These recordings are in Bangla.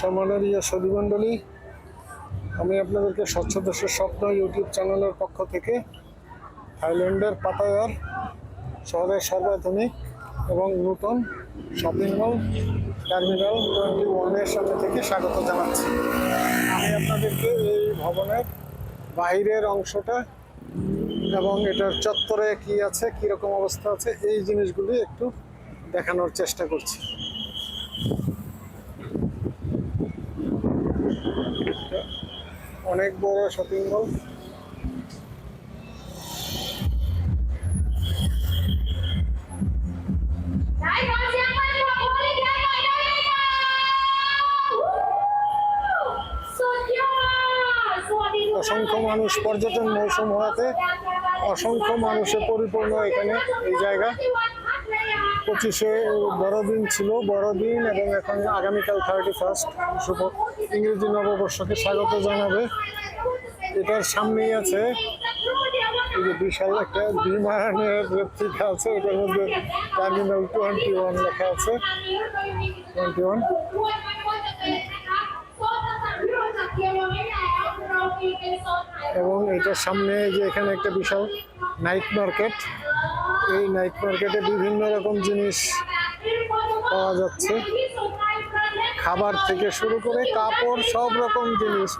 সম্মাননীয় সদীমণ্ডলী, আমি আপনাদেরকে স্বচ্ছ দেশের স্বপ্ন ইউটিউব চ্যানেলের পক্ষ থেকে থাইল্যান্ডের পাতায়ার শহরের সর্বাধুনিক এবং নূতন শপিং মল টার্মিনাল টোয়েন্টি ওয়ানের সামনে থেকে স্বাগত জানাচ্ছি। আমি আপনাদেরকে এই ভবনের বাইরের অংশটা এবং এটার চত্বরে কি আছে কীরকম অবস্থা আছে, এই জিনিসগুলি একটু দেখানোর চেষ্টা করছি। অনেক বড় শপিং মল অসংখ্য মানুষ পর্যটন মৌসুম হওয়াতে অসংখ্য মানুষে পরিপূর্ণ এখানে এই জায়গা। পঁচিশে বড়দিন ছিল, বড়দিন এবং এখন আগামীকাল থার্টি ফার্স্ট শুভ ইংরেজি নববর্ষকে স্বাগত জানাবে। এটার সামনেই আছে এই যে বিশাল একটা বিমানের রেপ্লিকা আছে, এটার মধ্যে টার্মিনাল টোয়েন্টি ওয়ান লেখা আছে। টোয়েন্টি ওয়ান এবং এটার সামনে যে এখানে একটা বিশাল নাইট মার্কেট এই নাইট মার্কেটে বিভিন্ন রকম জিনিস পাওয়া যাচ্ছে। খাবার থেকে শুরু করে কাপড়, সব রকম জিনিস।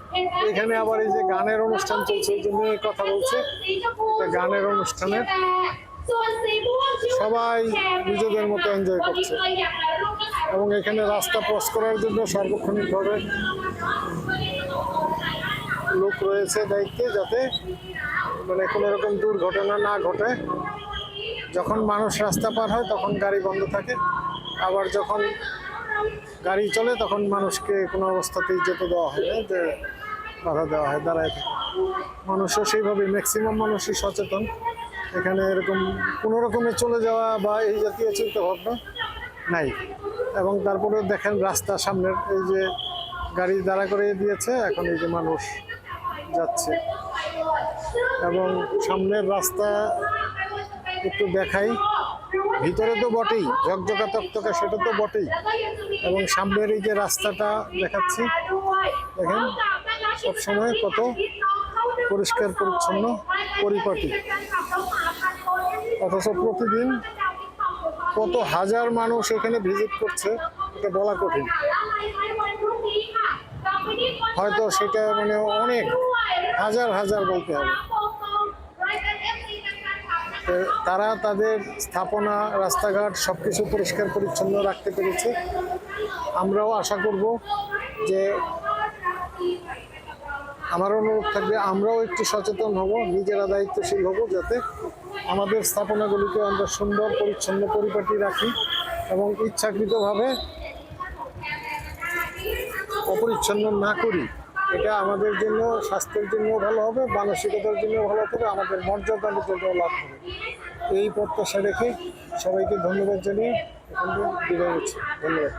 এখানে আবার এই যে গানের অনুষ্ঠান চলছে, এই জন্য এই কথা বলছে গানের অনুষ্ঠানের সবাই নিজেদের মতো এনজয় করছে। এবং এখানে রাস্তা ক্রস করার জন্য সার্বক্ষণিকভাবে লোক রয়েছে দায়িত্বে যাতে মানে কোনো রকম দুর্ঘটনা না ঘটে। যখন মানুষ রাস্তা পার হয়, তখন গাড়ি বন্ধ থাকে। আবার যখন গাড়ি চলে, তখন মানুষকে কোনো অবস্থাতেই যেতে দেওয়া হয় না, যে বাধা দেওয়া হয়, দাঁড়ায় থাকে। মানুষও সেইভাবে ম্যাক্সিমাম মানুষই সচেতন। এখানে এরকম কোনো রকমে চলে যাওয়া বা এই জাতীয় চিন্তা ভাবনা নাই। এবং তারপরে দেখেন রাস্তা সামনের এই যে গাড়ি দাঁড়া করে দিয়েছে, এখন এই যে মানুষ যাচ্ছে। এবং সামনের রাস্তা একটু দেখাই। ভিতরে তো বটেই ঝকঝকা তকতকা সেটা তো বটেই। এবং সামনের এই যে রাস্তাটা দেখাচ্ছি, দেখেন, সবসময় কত পরিষ্কার, পরিচ্ছন্ন পরিপাটি। অথচ প্রতিদিন কত হাজার মানুষ এখানে ভিজিট করছে, এটা বলা কঠিন। হয়তো সেটা মানে অনেক, হাজার হাজার বলতে হবে। তারা তাদের স্থাপনা, রাস্তাঘাট সব কিছু পরিষ্কার পরিচ্ছন্ন রাখতে পেরেছে। আমরাও আশা করব যে আমার অনুরোধ থাকবে, আমরাও একটু সচেতন হব, নিজেরা দায়িত্বশীল হব যাতে আমাদের স্থাপনাগুলিকে আমরা সুন্দর, পরিচ্ছন্ন পরিপাটি রাখি এবং ইচ্ছাকৃতভাবে অপরিচ্ছন্ন না করি। এটা আমাদের জন্য, স্বাস্থ্যের জন্য ভালো হবে, মানসিকতার জন্য ভালো হবে, আমাদের মর্যাদার জন্য লাভ হবে। এই প্রত্যাশা রেখে সবাইকে ধন্যবাদ জানিয়ে এখান বিদায় হচ্ছে ধন্যবাদ।